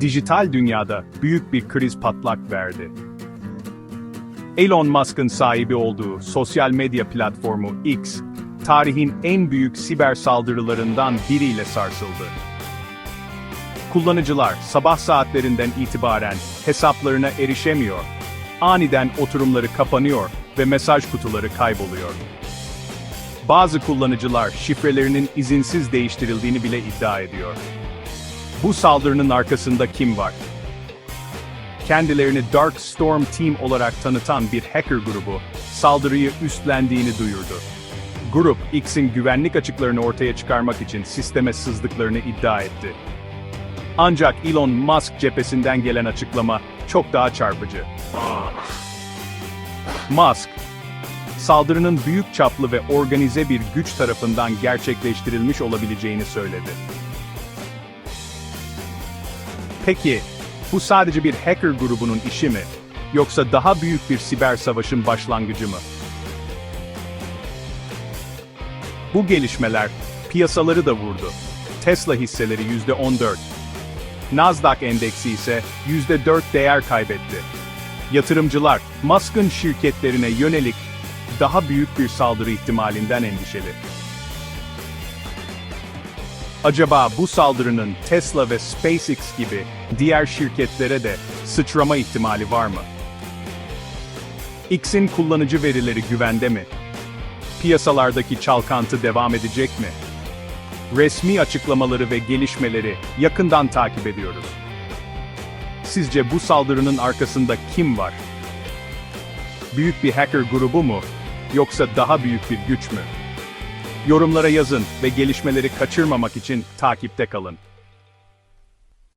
dijital dünyada büyük bir kriz patlak verdi. Elon Musk'ın sahibi olduğu sosyal medya platformu X, tarihin en büyük siber saldırılarından biriyle sarsıldı. Kullanıcılar sabah saatlerinden itibaren hesaplarına erişemiyor, aniden oturumları kapanıyor ve mesaj kutuları kayboluyor. Bazı kullanıcılar şifrelerinin izinsiz değiştirildiğini bile iddia ediyor. Bu saldırının arkasında kim var? Kendilerini Dark Storm Team olarak tanıtan bir hacker grubu, saldırıyı üstlendiğini duyurdu. Grup, X'in güvenlik açıklarını ortaya çıkarmak için sisteme sızdıklarını iddia etti. Ancak Elon Musk cephesinden gelen açıklama çok daha çarpıcı. Musk, saldırının büyük çaplı ve organize bir güç tarafından gerçekleştirilmiş olabileceğini söyledi. Peki, bu sadece bir hacker grubunun işi mi? Yoksa daha büyük bir siber savaşın başlangıcı mı? Bu gelişmeler piyasaları da vurdu. Tesla hisseleri %14, Nasdaq endeksi ise %4 değer kaybetti. Yatırımcılar, Musk'ın şirketlerine yönelik daha büyük bir saldırı ihtimalinden endişeli. Acaba bu saldırının Tesla ve SpaceX gibi diğer şirketlere de sıçrama ihtimali var mı? X'in kullanıcı verileri güvende mi? Piyasalardaki çalkantı devam edecek mi? Resmi açıklamaları ve gelişmeleri yakından takip ediyoruz. Sizce bu saldırının arkasında kim var? Büyük bir hacker grubu mu? Yoksa daha büyük bir güç mü? Yorumlara yazın ve gelişmeleri kaçırmamak için takipte kalın.